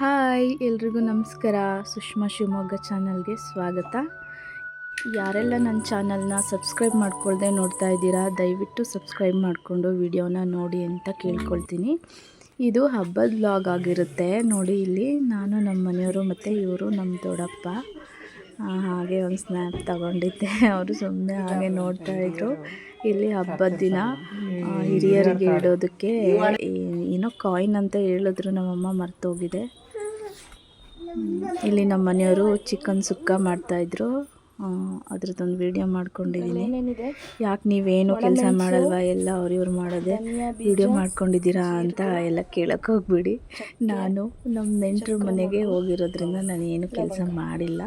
Hi, ಎಲ್ರಿಗೂ ನಮಸ್ಕಾರ. ಸುಷ್ಮಾ ಶಿವಮೊಗ್ಗ ಚಾನಲ್ಗೆ ಸ್ವಾಗತ. ಯಾರೆಲ್ಲ ನನ್ನ ಚಾನಲ್ನ ಸಬ್ಸ್ಕ್ರೈಬ್ ಮಾಡ್ಕೊಳ್ದೆ ನೋಡ್ತಾ ಇದ್ದೀರಾ, ದಯವಿಟ್ಟು ಸಬ್ಸ್ಕ್ರೈಬ್ ಮಾಡಿಕೊಂಡು ವಿಡಿಯೋನ ನೋಡಿ ಅಂತ ಕೇಳ್ಕೊಳ್ತೀನಿ. ಇದು ಹಬ್ಬದ ವ್ಲಾಗ್ ಆಗಿರುತ್ತೆ. ನೋಡಿ ಇಲ್ಲಿ ನಾನು ನಮ್ಮ ಮನೆಯವರು ಮತ್ತು ಇವರು ನಮ್ಮ ದೊಡ್ಡಪ್ಪ. ಹಾಗೆ ಒಂದು ಸ್ನ್ಯಾಪ್ ತಗೊಂಡಿದ್ದೆ. ಅವರು ಸುಮ್ಮನೆ ಹಾಗೆ ನೋಡ್ತಾ ಇದ್ರು. ಇಲ್ಲಿ ಹಬ್ಬದ ದಿನ ಹಿರಿಯರಿಗೆ ಇಡೋದಕ್ಕೆ ಏನೋ ಕಾಯಿನ್ ಅಂತ ಹೇಳಿದ್ರು. ನಮ್ಮಮ್ಮ ಮರ್ತೋಗಿದೆ. ಇಲ್ಲಿ ನಮ್ಮ ಮನೆಯವರು ಚಿಕನ್ ಸುಕ್ಕ ಮಾಡ್ತಾಯಿದ್ರು ಅದ್ರದ್ದೊಂದು ವಿಡಿಯೋ ಮಾಡ್ಕೊಂಡಿದ್ದೀನಿ ಯಾಕೆ ನೀವೇನು ಕೆಲಸ ಮಾಡಲ್ವಾ? ಎಲ್ಲ ಅವ್ರು ಇವ್ರು ಮಾಡೋದೆ ವಿಡಿಯೋ ಮಾಡ್ಕೊಂಡಿದ್ದೀರಾ ಅಂತ ಎಲ್ಲ ಕೇಳೋಕೆ ಹೋಗ್ಬಿಡಿ. ನಾನು ನಮ್ಮ ನೆಂಟರು ಮನೆಗೆ ಹೋಗಿರೋದ್ರಿಂದ ನಾನು ಏನು ಕೆಲಸ ಮಾಡಿಲ್ಲ.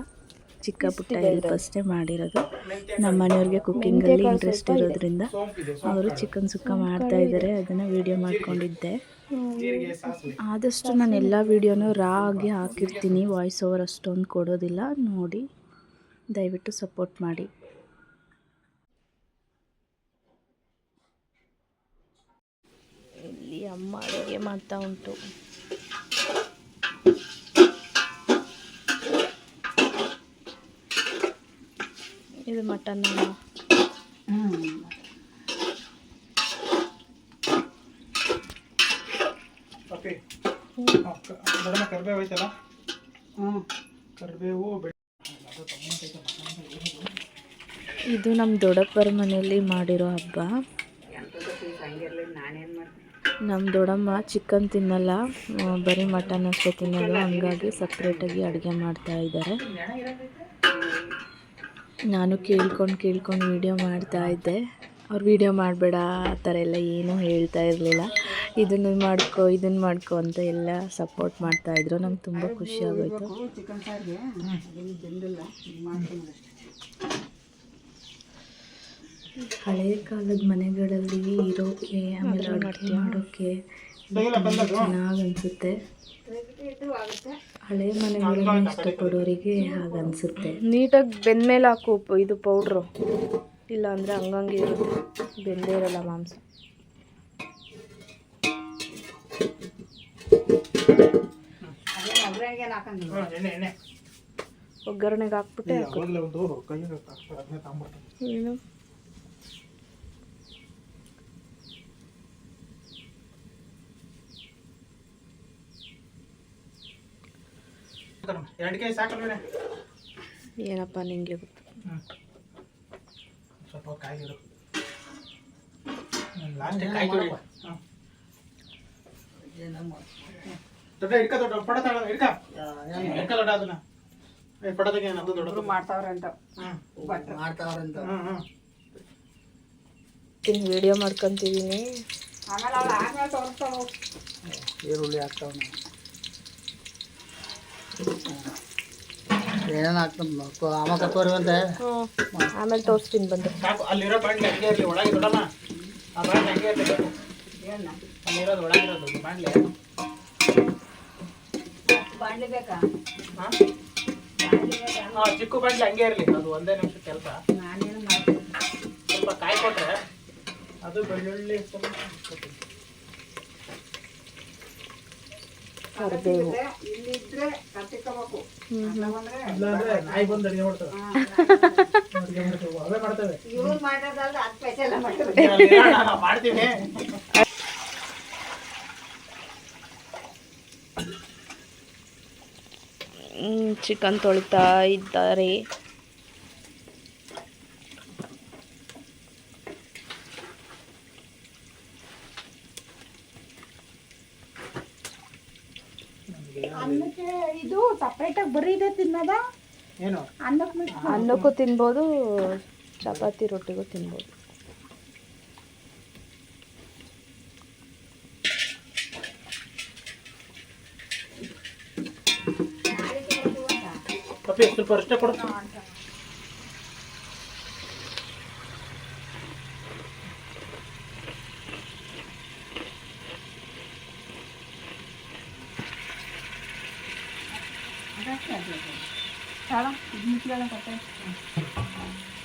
ಚಿಕ್ಕ ಪುಟ್ಟ ಹೆಲ್ಪ್ ಅಷ್ಟೇ ಮಾಡಿರೋದು. ನಮ್ಮ ಮನೆಯವ್ರಿಗೆ ಕುಕ್ಕಿಂಗಲ್ಲಿ ಇಂಟ್ರೆಸ್ಟ್ ಇರೋದ್ರಿಂದ ಅವರು ಚಿಕನ್ ಸುಕ್ಕ ಮಾಡ್ತಾ ಇದ್ದಾರೆ ಅದನ್ನು ವಿಡಿಯೋ ಮಾಡ್ಕೊಂಡಿದ್ದೆ. ಆದಷ್ಟು ನಾನು ಎಲ್ಲ ವೀಡಿಯೋನೂ ರಾ ಆಗಿ ಹಾಕಿರ್ತೀನಿ ವಾಯ್ಸ್ ಓವರ್ ಅಷ್ಟೊಂದು ಕೊಡೋದಿಲ್ಲ. ನೋಡಿ ದಯವಿಟ್ಟು ಸಪೋರ್ಟ್ ಮಾಡಿ. ಇಲ್ಲಿ ಅಮ್ಮ ಅಡುಗೆ ಮಾಡ್ತಾ ಉಂಟು. ಇದು ಮಟನ್. ಇದು ನಮ್ಮ ದೊಡ್ಡಪ್ಪರ ಮನೆಯಲ್ಲಿ ಮಾಡಿರೋ ಹಬ್ಬ. ನಮ್ಮ ದೊಡ್ಡಮ್ಮ ಚಿಕನ್ ತಿನ್ನಲ್ಲ. ಬರೀ ಮಟನ್ ಅಷ್ಟೇ ತಿನ್ನೋದು ಹಂಗಾಗಿ ಸಪ್ರೇಟಾಗಿ ಅಡುಗೆ ಮಾಡ್ತಾ ಇದ್ದಾರೆ. ನಾನು ಕೇಳ್ಕೊಂಡು ಕೇಳ್ಕೊಂಡು ವೀಡಿಯೋ ಮಾಡ್ತಾ ಇದ್ದೆ. ಅವ್ರು ವೀಡಿಯೋ ಮಾಡಬೇಡ, ಆ ಥರ ಎಲ್ಲ ಏನೂ ಹೇಳ್ತಾ ಇರಲಿಲ್ಲ. ಇದನ್ನು ಮಾಡ್ಕೊ ಇದನ್ನು ಮಾಡ್ಕೊ ಅಂತ ಎಲ್ಲ ಸಪೋರ್ಟ್ ಮಾಡ್ತಾಯಿದ್ರು ನಂಗೆ ತುಂಬ ಖುಷಿ ಆಗೋಯ್ತು. ಹಳೆ ಕಾಲದ ಮನೆಗಳಲ್ಲಿ ಇರೋಕೆ ಆಮೇಲೆ ಅಡುಗೆ ಚೆನ್ನಾಗಿ ಅನಿಸುತ್ತೆ ಹಳೆ ಮನೆಗಳನ್ನ ಇಷ್ಟಪಡೋರಿಗೆ ಹಾಗನ್ಸುತ್ತೆ. ನೀಟಾಗಿ ನೀಟಾಗಿ ಬೆಂದ್ಮೇಲೆ ಹಾಕು ಪ- ಇದು ಪೌಡ್ರು. ಇಲ್ಲ ಅಂದರೆ ಹಂಗಂಗೆ ಇರುತ್ತೆ ಬೆಂದೇ ಇರಲ್ಲ ಮಾಂಸ. ಒಗ್ಗರಣೆಗೆ ಹಾಕ್ಬಿಟ್ಟೆ ಈಗ ಸಾಕಲ್ವೇನೆ? ಏನಪ್ಪ ನಿಂಗೆ ಗೊತ್ತು. ಹ್ಞೂ ಸ್ವಲ್ಪ ಕಾಯಿರು ಲಾಸ್ಟ್ ಕಾಯಿ ತುರಿ ಹಾಂ ದೊಡ್ಡ ಇಡ್ಕ ದೊಡ್ಡ ಪಡ ದೊಡ್ಡ ಅದನ್ನ. ಏ ದೊಡ್ಡದು ಮಾಡ್ತಾವ್ರಂತ ಹ್ಞೂ ಮಾಡ್ತಾವ್ರಂತ ಹ್ಞೂ ಹ್ಞೂ ವಿಡಿಯೋ ಮಾಡ್ಕೊತಿದ್ದೀನಿ ಆಮೇಲೆ ಅವ್ಳು ಆದ್ಮೇಲೆ ತೋರಿಸ್ತಾವ ಈರುಳ್ಳಿ ಹಾಕ್ತಾವ ಏನೇನು ಹಾಕ್ತಾವ ಆಮ ಕತ್ತೋರಿ ಹ್ಞೂ ಆಮೇಲೆ ತೋರಿಸ್ತೀನಿ ಬಂದು. ಸಾಕು ಅಲ್ಲಿರೋ ಬಾಂಡ್ಲಿ ಹಂಗೆ ಇರಲಿ ಒಳಗೆ ಬಿಡಮ್ಮ. ಆ ಬಾಂಡ್ಲಿ ಹಂಗೆ ಇರಲಿ. ಏನ ಅಲ್ಲಿರೋದು ಒಳಗಿರೋದು ಬಾಂಡ್ಲಿ ಬಾಂಡ್ಲಿ ಬೇಕಾ? ಹಾಂ? ಹಾಂ ಚಿಕ್ಕ ಬಾಂಡ್ಲಿ ಹಂಗೆ ಇರಲಿ ಅದು ಒಂದೇ ನಿಮಿಷ ಕೆಲಸ. ನಾನೇನು ಮಾಡ್ತೀನಿ? ಸ್ವಲ್ಪ ಕಾಯಿ ಕೊಟ್ರೆ ಅದು ಬೆಳ್ಳುಳ್ಳಿ ಸ್ವಲ್ಪ ಹಾಕ್ಕೊತೀನಿ. ಕರಿಬೇವು ಇಲ್ಲಿದ್ರೆ ಕತ್ತಿಕೋಬೇಕು ಅಂದ್ರೆ ಇಲ್ಲಾಂದ್ರೆ ನಾಯಿ ಬಂದು ಅಡಿಗೆ ಮಾಡ್ತವೆ ಅಡಿಗೆ ಮಾಡ್ತವೆ ಅವೇ ಮಾಡ್ತವೆ ಇವ್ರು ಮಾಡೋದಲ್ದ ಅದು ಸ್ಪೆಷಲ್ ಮಾಡೋದು ಅಲ್ಲಿ ಇರೋಣ, ನಾವು ಮಾಡ್ತೀವಿ? ಚಿಕನ್ ತೊಳಿತಾ ಇದ್ದಾರೆ ಅನ್ನಕ್ಕೆ ಇದು ಸಪ್ರೇಟ್ ಆಗಿ ಬರೀ ಇದೆ ತಿನ್ನದ ಏನು ಅನ್ನಕ್ಕೆ ತಿನ್ಬೋದು ಚಪಾತಿ ರೊಟ್ಟಿಗೂ ತಿನ್ಬೋದು. ಸ್ವಲ್ಪ ಅಷ್ಟೇ ಕೊಡು.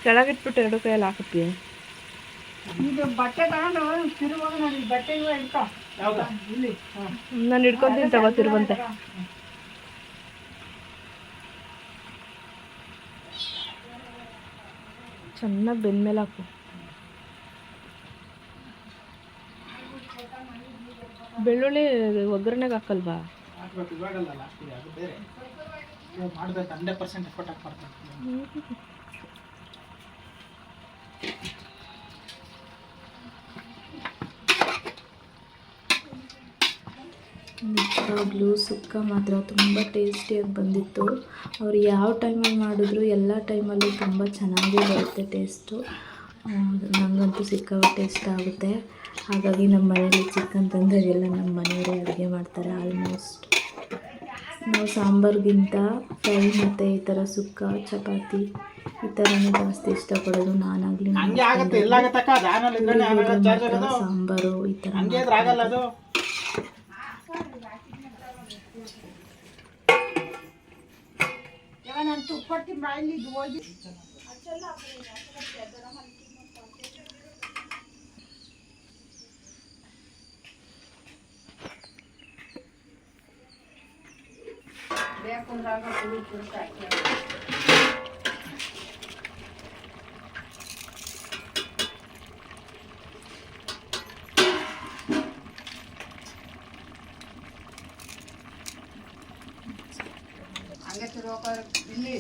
ಕೆಳಗಿಟ್ಬಿಟ್ಟು ಎರಡು ಕೈಯಲ್ಲಿ ಹಾಕುತ್ತೀವಿ ಇದು ನಾನು ಬಟ್ಟೆ ಹಿಡ್ಕೊ ಇಲ್ಲಿ. ನಾನು ಹಿಡ್ಕೊಂತೀನಿ ತಗೋ ತಿರುವಂತೆ. ಚೆನ್ನಾಗಿ ಬೆಂದ ಮೇಲೆ ಹಾಕು. ಬೆಳ್ಳುಳ್ಳಿ ಒಗ್ಗರಣೆಗೆ ಹಾಕಲ್ವಾ? ಮಾಡ್ಬೇಕು ಹಂಡ್ರೆಡ್ ಪರ್ಸೆಂಟ್ ಎಫರ್ಟ್ ಹಾಕಿ ಮಾಡ್ಬೇಕು ನಿಜವಾಗ್ಲೂ ಸುಕ್ಕ ಮಾತ್ರ ತುಂಬ ಟೇಸ್ಟಿಯಾಗಿ ಬಂದಿತ್ತು. ಅವ್ರು ಯಾವ ಟೈಮಲ್ಲಿ ಮಾಡಿದ್ರು, ಎಲ್ಲ ಟೈಮಲ್ಲೂ ತುಂಬ ಚೆನ್ನಾಗೇ ಬರುತ್ತೆ ಟೇಸ್ಟು ನನಗಂತೂ ಸಿಕ್ಕಾಪಟ್ಟೆ ಇಷ್ಟ ಆಗುತ್ತೆ. ಹಾಗಾಗಿ ನಮ್ಮ ಮನೇಲಿ ಚಿಕನ್ ತಂದಾಗೆಲ್ಲ ನಮ್ಮ ಮನೆಯವರೇ ಅಡುಗೆ ಮಾಡ್ತಾರೆ ಆಲ್ಮೋಸ್ಟ್ ನಾವು ಸಾಂಬಾರ್ಗಿಂತ ಫ್ರೈ ಮತ್ತು ಈ ಥರ ಸುಕ್ಕ ಚಪಾತಿ ಈ ಥರನೇ ಜಾಸ್ತಿ ಇಷ್ಟಪಡೋದು ನಾನಾಗಲಿ ಸಾಂಬಾರು ಈ ಥರ ಹಂಗೆ. ಇದ್ರೆ ಆಗಲ್ಲ ಅದು ಯಾವ ನಾನು ತುಪ್ಪ ಕೊಡ್ತೀನಿ ಬಾಯಲ್ಲಿ ಇದು ಹೋಗಿ ಹಂಗೆ ತಿರ್ಗೋಕ ಇಲ್ಲಿ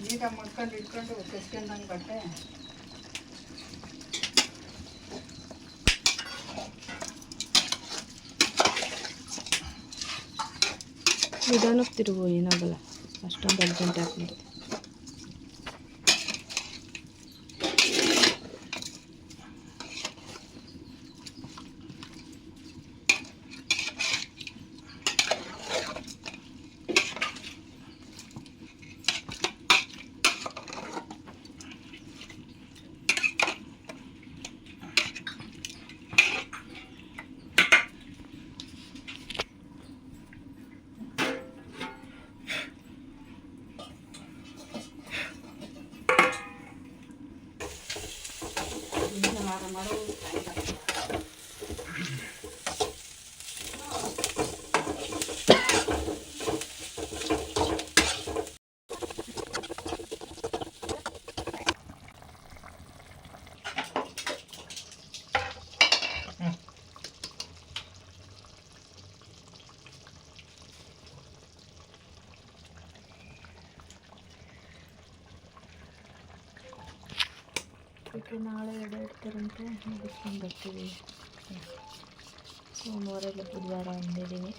ನೀಟಾಗಿ ಮಾಡ್ಕೊಂಡು ಇಟ್ಕೊಂಡು ಕೆಸ್ಕೊಂಡಂಗೆ ಬಟ್ಟೆ ನಿಧಾನಕ್ಕೆ ತಿರುಗು ಏನಾಗಲ್ಲ ಅಷ್ಟೊಂದು ಅರ್ಜೆಂಟ್ ಹಾಕ್ಬಿಟ್ಟು ಅದಕ್ಕೆ ಮುಗಿಸ್ಕೊಂಡು ಬರ್ತೀವಿ ಸೋಮವಾರ ಇಲ್ಲ ಬುಧವಾರ ಅಂದಿದ್ದೀವಿ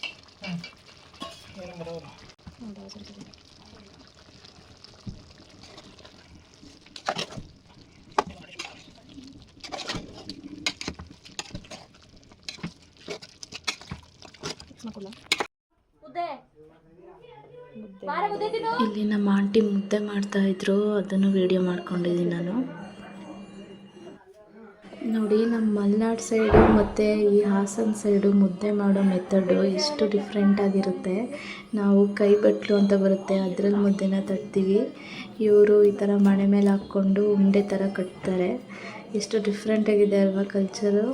ಇಲ್ಲಿ ನಮ್ಮ ಆಂಟಿ ಮುದ್ದೆ ಮಾಡ್ತಾ ಇದ್ರು. ಅದನ್ನು ವಿಡಿಯೋ ಮಾಡ್ಕೊಂಡಿದ್ದೀನಿ ನಾನು. ನೋಡಿ ನಮ್ಮ ಮಲೆನಾಡು ಸೈಡು ಮತ್ತು ಈ ಹಾಸನ ಸೈಡು ಮುದ್ದೆ ಮಾಡೋ ಮೆಥಡು ಎಷ್ಟು ಡಿಫ್ರೆಂಟ್ ಆಗಿರುತ್ತೆ ನಾವು ಕೈ ಬಟ್ಲು ಅಂತ ಬರುತ್ತೆ ಅದ್ರಲ್ಲಿ ಮುದ್ದೆನ ತಟ್ತೀವಿ ಇವರು ಈ ಥರ ಮಣೆ ಮೇಲೆ ಹಾಕ್ಕೊಂಡು ಉಂಡೆ ಥರ ಕಟ್ತಾರೆ ಎಷ್ಟು ಡಿಫ್ರೆಂಟಾಗಿದೆ ಅಲ್ವಾ ಕಲ್ಚರು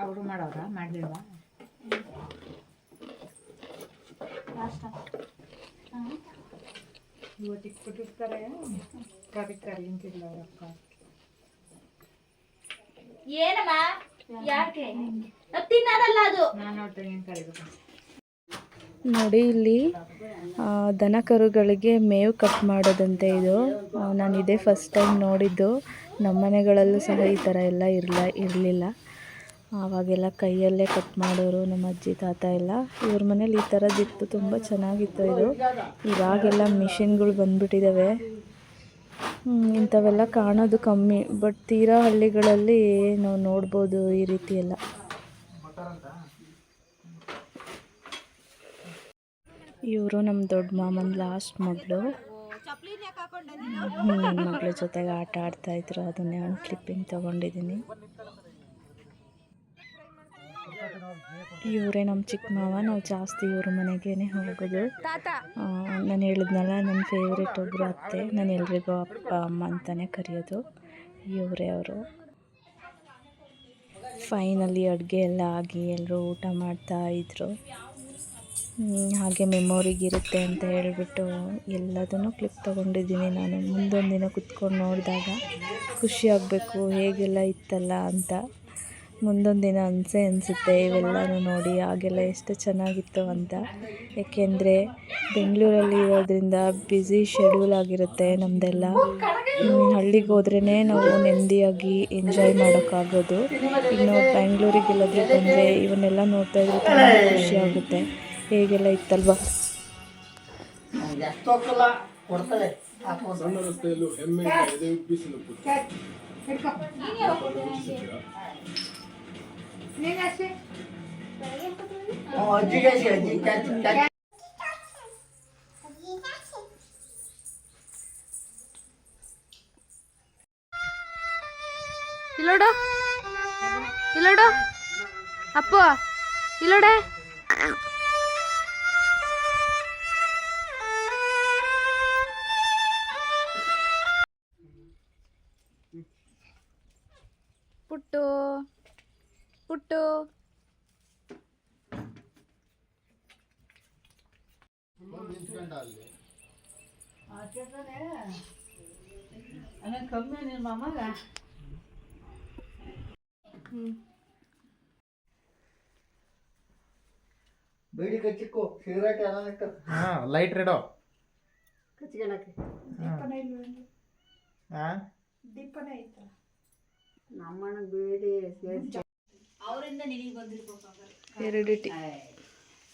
ಅವರು ಮಾಡೋರ ಮಾಡಲಿಲ್ವಾ ಇವತ್ತು ಇಟ್ಬಿಟ್ಟಿರ್ತಾರೆ. ಕರಿತಾರೆ ನಿಂತಿಲ್ಲ ಅವರಪ್ಪ ಏನಮ್ಮ? ಯಾಕೆ ತಿನ್ನೋದಲ್ಲ ಅದು. ನಾನು ನೋಡ್ತೇನೆ ಕರಿಬೇಕು ನೋಡಿ ಇಲ್ಲಿ ದನ ಕರುಗಳಿಗೆ ಮೇವು ಕಟ್ ಮಾಡೋದಂತೆ ಇದು. ನಾನು ಇದೇ ಫಸ್ಟ್ ಟೈಮ್ ನೋಡಿದ್ದು. ನಮ್ಮ ಮನೆಗಳಲ್ಲೂ ಸಹ ಈ ಥರ ಎಲ್ಲ ಇರಲ, ಇರಲಿಲ್ಲ. ಆವಾಗೆಲ್ಲ ಕೈಯಲ್ಲೇ ಕಟ್ ಮಾಡೋರು, ನಮ್ಮ ಅಜ್ಜಿ, ತಾತ ಎಲ್ಲ, ಇವ್ರ ಮನೇಲಿ ಈ ಥರದ್ದಿತ್ತು ತುಂಬ ಚೆನ್ನಾಗಿತ್ತು ಇದು. ಇವಾಗೆಲ್ಲ ಮಿಷಿನ್ಗಳು ಬಂದ್ಬಿಟ್ಟಿದ್ದಾವೆ ಇಂಥವೆಲ್ಲ ಕಾಣೋದು ಕಮ್ಮಿ, ಬಟ್ ತೀರಾ ಹಳ್ಳಿಗಳಲ್ಲಿ ನಾವು ನೋಡ್ಬೋದು ಈ ರೀತಿ ಇವರು ನಮ್ಮ ದೊಡ್ಡ ಮಾಮನ ಲಾಸ್ಟ್ ಮಗಳು. ನನ್ನ ಮಗಳ ಜೊತೆಗೆ ಆಟ ಆಡ್ತಾ ಇದ್ರು ಅದನ್ನೇ ಒಂದು ಕ್ಲಿಪ್ಪಿಂಗ್ ತೊಗೊಂಡಿದ್ದೀನಿ ಇವರೇ ನಮ್ಮ ಚಿಕ್ಕ ಮಾವ ನಾವು ಜಾಸ್ತಿ ಇವ್ರ ಮನೆಗೇನೆ ಹೋಗೋದು. ನಾನು ಹೇಳಿದ್ನಲ್ಲ ನನ್ನ ಫೇವ್ರೇಟ್ ಒಬ್ಬರು ಅತ್ತೆ ನಾನು ಎಲ್ರಿಗೂ ಅಪ್ಪ ಅಮ್ಮ ಅಂತಲೇ ಕರೆಯೋದು. ಇವರೇ ಅವರು. ಫೈನಲಿ ಅಡುಗೆ ಎಲ್ಲ ಆಗಿ ಎಲ್ಲರೂ ಊಟ ಮಾಡ್ತಾ ಇದ್ದರು ಹ್ಮ್, ಹಾಗೆ ಮೆಮೊರಿಗಿರುತ್ತೆ ಅಂತ ಹೇಳಿಬಿಟ್ಟು ಎಲ್ಲದನ್ನು ಕ್ಲಿಪ್ ತಗೊಂಡಿದ್ದೀನಿ ನಾನು. ಮುಂದೊಂದು ದಿನ ಕುತ್ಕೊಂಡು ನೋಡಿದಾಗ ಖುಷಿ ಆಗಬೇಕು, ಹೇಗೆಲ್ಲ ಇತ್ತಲ್ಲ ಅಂತ. ಮುಂದೊಂದು ದಿನ ಅನಿಸೇ ಅನಿಸುತ್ತೆ ಇವೆಲ್ಲನೂ ನೋಡಿ ಆಗೆಲ್ಲ ಎಷ್ಟು ಚೆನ್ನಾಗಿತ್ತು ಅಂತ. ಏಕೆಂದರೆ ಬೆಂಗಳೂರಲ್ಲಿ ಇರೋದ್ರಿಂದ ಬ್ಯುಸಿ ಶೆಡ್ಯೂಲ್ ಆಗಿರುತ್ತೆ ನಮ್ಮದೆಲ್ಲ ಹಳ್ಳಿಗೆ ಹೋದ್ರೇ ನಾವು ನೆಮ್ಮದಿಯಾಗಿ ಎಂಜಾಯ್ ಮಾಡೋಕ್ಕಾಗೋದು. ಇನ್ನು ಬ್ಯಾಂಗ್ಳೂರಿಗೆ ಎಲ್ಲಾದರೂ ಬಂದರೆ ಇವನ್ನೆಲ್ಲ ನೋಡ್ತಾ ಇದ್ರೆ ತುಂಬ ಖುಷಿ ಆಗುತ್ತೆ. ಹೇಗೆಲ್ಲ ಇತ್ತಲ್ವ? ಇಲ್ಲೋಡು. ಇಲ್ಲೋಡು. ಅಪ್ಪು ಇಲ್ಲೋಡೆ. ಬೀಡಿ ಕಚ್ಚಿಕ್ಕು ಸಿಗರೇಟ್ ಎಲ್ಲ ಹಾ ಲೈಟ್ ರೆಡೋ ದೀಪನೇ ಹಾಂ ನಮ್ಮಣ್ಣ ಬೇಡಿ ಸೇರಿ ಅವರಿಂದ ನಿನಗೆ ಬಂದಿರ್ಬೇಕು ಹೆರಿಡಿಟಿ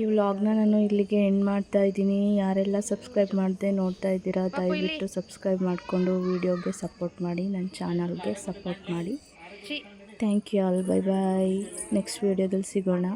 ಈ ವ್ಲಾಗ್ನ ನಾನು ಇಲ್ಲಿಗೆ ಎಂಡ್ ಮಾಡ್ತಾ ಇದ್ದೀನಿ. ಯಾರೆಲ್ಲ ಸಬ್ಸ್ಕ್ರೈಬ್ ಮಾಡದೆ ನೋಡ್ತಾ ಇದ್ದೀರಾ ದಯವಿಟ್ಟು ಸಬ್ಸ್ಕ್ರೈಬ್ ಮಾಡಿಕೊಂಡು ವಿಡಿಯೋಗೆ ಸಪೋರ್ಟ್ ಮಾಡಿ ನನ್ನ ಚಾನಲ್ಗೆ ಸಪೋರ್ಟ್ ಮಾಡಿ. Thank you all bye bye next ವೀಡಿಯೋದಲ್ಲಿ ಸಿಗೋಣ.